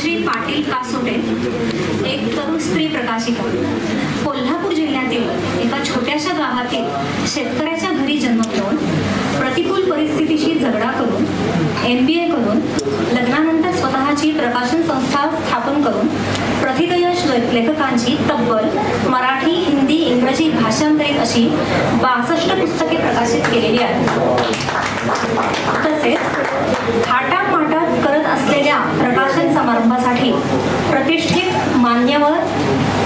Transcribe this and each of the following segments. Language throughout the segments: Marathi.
भाग्यश्री पाटील कासोटे एक तरुण स्त्री प्रकाशिका. कोल्हापूर जिल्ह्यातील एका छोट्याशा गावातील शेतकऱ्याच्या घरी जन्म घेऊन प्रतिकूल परिस्थितीशी झगडा करून एम बी ए करून लग्नानंतर स्वतःची प्रकाशन संस्था स्थापन करून प्रथितयश लेखकांची तब्बल मराठी हिंदी इंग्रजी भाषांतरित अशी बासष्ट पुस्तके प्रकाशित केलेली आहेत. तसेच थाटामाटात करत प्रकाशन समारंभासाठी प्रतिष्ठित मान्यवर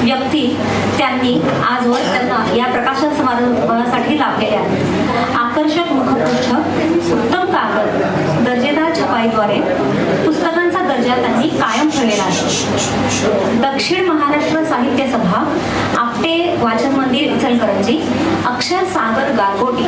व्यक्ती त्यांनी आजवर त्यांना या प्रकाशन समारंभासाठी लाभलेल्या आहेत. आकर्षक मुखपृष्ठ उत्तम कागद दर्जेदार छपाईद्वारे पुस्तकांचा दर्जा त्यांनी कायम ठेवलेला आहे. दक्षिण महाराष्ट्र साहित्य सभा वाचन मंदिर इचलकरंजी अक्षर सागर गारगोटी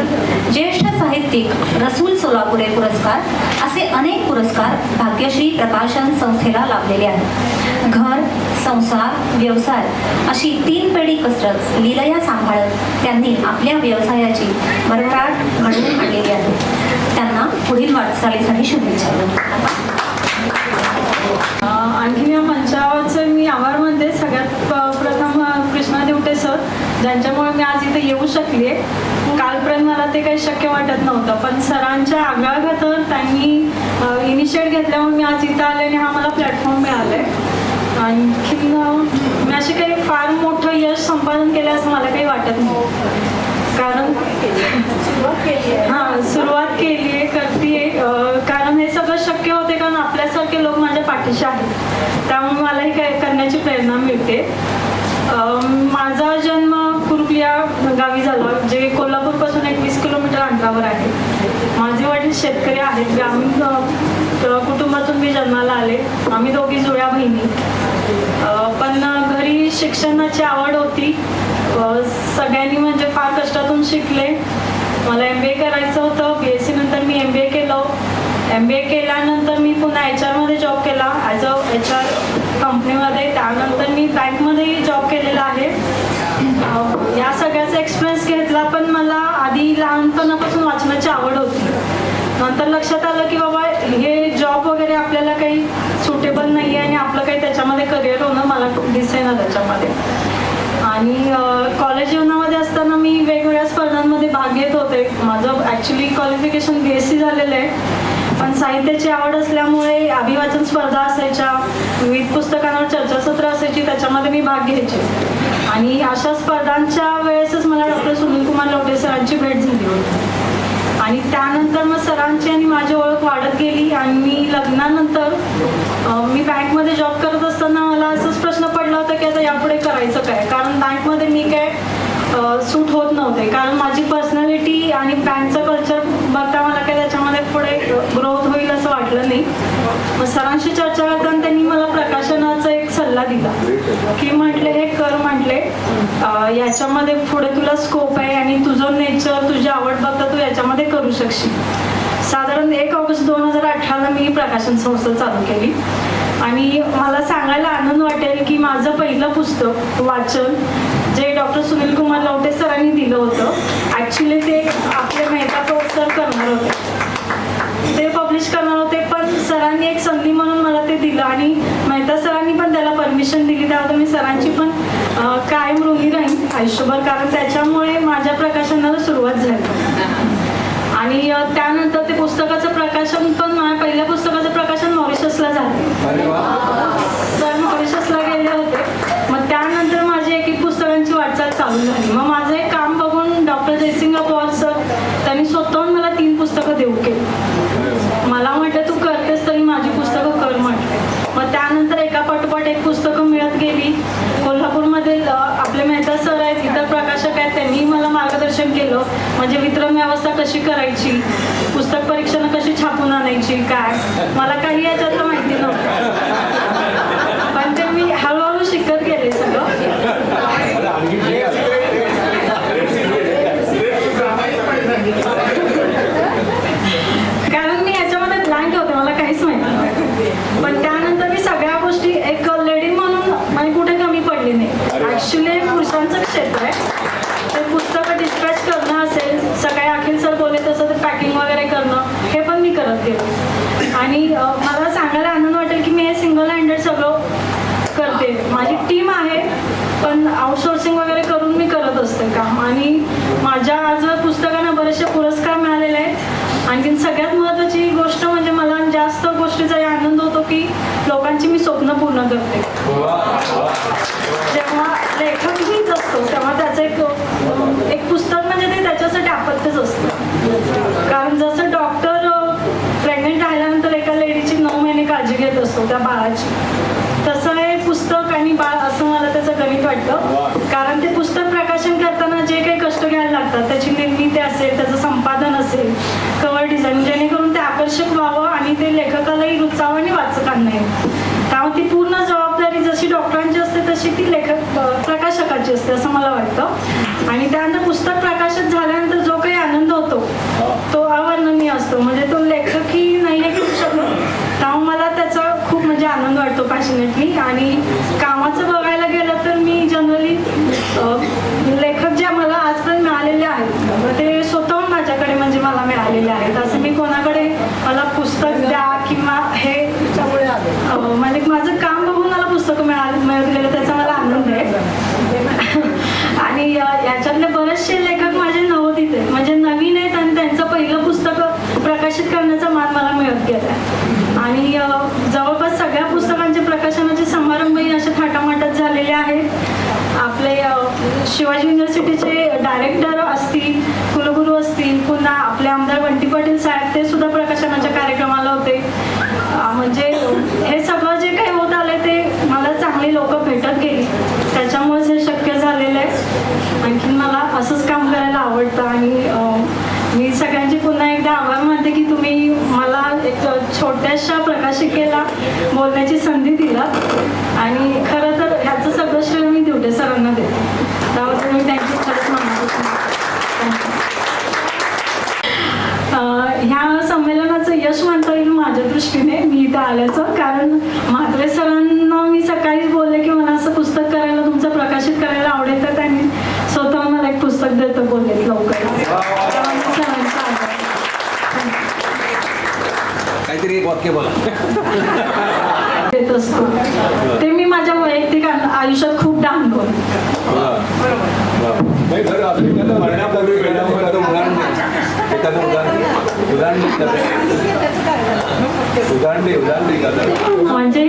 ज्येष्ठ साहित्यिक रसूल सोलापुरे पुरस्कार असे अनेक पुरस्कार भाग्यश्री प्रकाशन संस्थेला लाभलेले आहेत. घर संसार व्यवसाय अशी तीन पेढी कसरत लिलया सांभाळत त्यांनी आपल्या व्यवसायाची भरभराट घडवून आणलेली आहे. त्यांना पुढील वाटचालीसाठी शुभेच्छा आणखी या मंचावरचं मी आभार म्हणते सगळ्यात ज्यांच्यामुळे मी आज इथे येऊ शकले कालपर्यंत मला ते काही शक्य वाटत नव्हतं. पण सरांच्या आग्रहाखातर त्यांनी इनिशिएट घेतल्यामुळे मी आज इथं आले आणि हा मला प्लॅटफॉर्म मिळाला आहे आणखीन अ, मी असे काही फार मोठं यश संपादन केलं असं मला काही वाटत नाही. कारण हां सुरुवात केली आहे करते कारण हे सगळं शक्य होते कारण आपल्यासारखे लोक माझ्या पाठीशी आहेत. त्यामुळे मलाही काय करण्याची प्रेरणा मिळते अं, माझा जन्म कुरुप या गावी झालं जे कोल्हापूरपासून एकवीस किलोमीटर अंतरावर आहे. माझे वडील शेतकरी आहेत ग्रामीण कुटुंबातून मी जन्माला आले. आम्ही दोघी जुळ्या बहिणी. पण घरी शिक्षणाची आवड होती. सगळ्यांनी म्हणजे फार कष्टातून शिकले. मला एम बी ए करायचं होतं. बी एस सी नंतर मी एम बी ए केलं. एम बी ए केल्यानंतर मी पुन्हा एच आरमध्ये जॉब केला. ॲज अ एच आर कंपनीमध्ये त्यानंतर मी बँकमध्येही जॉब केलेला आहे. अं, या सगळ्याचा एक्सपिरियन्स घेतला पण मला आधी लहानपणापासून वाचनाची आवड होती नंतर लक्षात आलं की बाबा हे जॉब वगैरे आपल्याला काही सुटेबल नाही आहे आणि आपलं काही त्याच्यामध्ये करिअर होणं मला दिसेना त्याच्यामध्ये. आणि कॉलेज जीवनामध्ये असताना मी वेगवेगळ्या स्पर्धांमध्ये भाग घेत होते. माझं actually qualification B S C झालेलं आहे. पण साहित्याची आवड असल्यामुळे अभिवाचन स्पर्धा असायच्या विविध पुस्तकांवर चर्चासत्र असायची त्याच्यामध्ये मी भाग घ्यायचे. आणि अशा स्पर्धांच्या वेळेसच मला डॉक्टर सुनील कुमार लोटे सरांची भेट झाली होती. आणि त्यानंतर मग सरांची आणि माझी ओळख वाढत गेली आणि मी लग्नानंतर मी बँकमध्ये जॉब करत असताना मला असंच प्रश्न पडला होता की आता यापुढे करायचं काय? कारण बँकमध्ये मी काय सूट होत नव्हते. कारण माझी पर्सनॅलिटी आणि बँकचं कल्चर बघता मला काय त्याच्यामध्ये पुढे ग्रोथ होईल असं वाटलं नाही. मग सरांशी चर्चा करताना त्यांनी मला प्रकार सल्ला दिला. की म्हटले हे कर म्हटले. याच्यामध्ये पुढे तुला स्कोप आहे आणि तुझं नेचर तुझी आवड बघता तू याच्यामध्ये करू शकशील. साधारण एक ऑगस्ट दोन हजार अठराला मी प्रकाशन संस्था चालू केली. आणि मला सांगायला आनंद वाटेल की माझं पहिलं पुस्तक वाचन जे डॉक्टर सुनील कुमार लवटे सरांनी दिलं होतं. ॲक्च्युली ते आपले मेहता सर करणार होते ते पब्लिश करणार होते पण सरांनी एक संधी म्हणून मला ते दिलं आणि मेहता सरांनी पण त्याला परमिशन दिली त्यावर मी सरांची पण कायम ऋणी राहीन आयुष्यभर. कारण त्याच्यामुळे माझ्या प्रकाशनाला सुरुवात झाली. आणि त्यानंतर ते पुस्तकाचं प्रकाशन पण माझ्या पहिल्या पुस्तकाचं प्रकाशन मॉरिशसला झालं. सर मॉरिशसला गेले होते. मग त्यानंतर माझी एक एक पुस्तकांची वाटचाल चालू झाली. मग माझं एक काम बघून डॉक्टर जयसिंग पवार सर त्यांनी स्वतःहून मला तीन पुस्तकं देऊ केली मला म्हटलं तू करतेस तरी माझी पुस्तकं कर म्हटले मग त्यानंतर एका पाठोपाठ एक पुस्तकं मिळत गेली कोल्हापूरमध्ये अ, आपले सर आहेत इतर प्रकाशक आहेत त्यांनी मला मार्गदर्शन केलं. म्हणजे वितरण व्यवस्था कशी करायची? पुस्तक परीक्षण कशी छापून आणायची? काय? मला काही याच्यातलं माहिती नव्हतं पण ते मी हळूहळू शिकत गेले सगळं कारण मी याच्यामध्ये ब्लँक होते मला काहीच माहिती नव्हतं पण त्यानंतर मी सगळ्या गोष्टी एक लेडी म्हणून म्हणजे कुठे कमी पडली नाही ॲक्च्युली हे पुरुषांचं क्षेत्र आहे ते पुस्तकं डिस्पॅच करणं असेल सकाळी अखिल सर बोलले तसं ते पॅकिंग वगैरे करणं हे पण मी करत गेलो. आणि मला सांगायला आनंद वाटेल की मी हे सिंगल हँडर्ड सगळं करते. माझी टीम आहे पण आउटसोर्सिंग वगैरे करून मी करत असते काम. आणि माझ्या आज पुस्तकांना बरेचसे पुरस्कार मिळालेले आहेत. आणखीन सगळ्यात महत्त्वाची गोष्ट म्हणजे मला जास्त गोष्टीचा आनंद होतो की लोकांची मी स्वप्न पूर्ण करते. जेव्हा लेखक मीच असतो तेव्हा त्याचं एक एक पुस्तक म्हणजे ते त्याच्यासाठी आपत्तीच असतं. काळजी घेत असतो त्या बाळाची. तसं हे पुस्तक आणि बाळ असं मला त्याचं गणित वाटतं. कारण ते पुस्तक प्रकाशन करताना जे काही कष्ट घ्यायला लागतात त्याची निर्मिती असेल त्याचं संपादन असेल कवर डिझाईन जेणेकरून ते आकर्षक व्हावं आणि ते लेखकालाही रुचावं आणि वाचकांना त्यामुळे ती पूर्ण जबाबदारी जशी डॉक्टरांची असते तशी ती लेखक प्रकाशकाची असते असं मला वाटतं. आणि त्यानंतर पुस्तक प्रकाशित झाल्यानंतर जो काही आनंद होतो तो अवर्णनीय असतो. म्हणजे तो लेखकही नाही आहे करू शकत त्यामुळे मला त्याचा खूप म्हणजे आनंद वाटतो पॅशनेटली आणि कामाचं बघायला गेलं तर मी जनरली लेखक जे मला आजपर्यंत मिळालेले आहेत ते स्वतःहून माझ्याकडे म्हणजे मला मिळालेले आहेत. असं मी कोणाकडे मला पुस्तक द्या किंवा हे म्हणजे माझं काम बघून मला पुस्तकं मिळाली मिळत गेलं त्याचा मला आनंद आहे आणि अ, याच्यातले बरेचसे लेखक माझे नवोदित आहेत म्हणजे नवीन आहेत आणि त्यांचं पहिलं पुस्तक प्रकाशित करण्याचा मान मला मिळत गेला आणि अ, जवळपास सगळ्या पुस्तकांचे प्रकाशनाचे समारंभही असे थाटामाटात झालेले आहेत आपले अ, शिवाजी युनिव्हर्सिटीचे डायरेक्टर असतील कुलगुरू असतील पुन्हा आपले आमदार बंटी पाटील साहेब ते सुद्धा प्रकाशनाच्या कार्यक्रमाला होते. म्हणजे हे सगळं जे काही होत आले ते मला चांगली लोक भेटत गेली. त्याच्यामुळेच हे शक्य झालेलं आहे. आणखीन मला असंच काम करायला आवडतं आणि मी सगळ्यांचे पुन्हा एकदा आभार मानते की तुम्ही मला एक छोट्याशा प्रकाशिकेला बोलण्याची संधी दिला आणि खरं तर ह्याचं सगळं श्रेय मी दिवटे सरांना देते त्याबद्दल मी त्यांची खरंच मनापासून थँक्यू अं, ह्या संमेलनाचं यश म्हणता येईल माझ्या दृष्टीने मी इथं आल्याचं. कारण म्हात्रे सरांना मी सकाळीच बोलले की मला असं पुस्तक करायला तुमचं प्रकाशित करायला आवडेल तर त्यांनी स्वतः मला एक पुस्तक देतं बोललेत लवकर. त्यामुळे सरांचा आभार. काहीतरी एक वाक्य बोला. देत असतो. ते मी माझ्या वैयक्तिक आयुष्यात खूप डांबलो दे. उदाहरण दे एखादं. उदाहरण दे उदाहरण दे एखादं. म्हणजे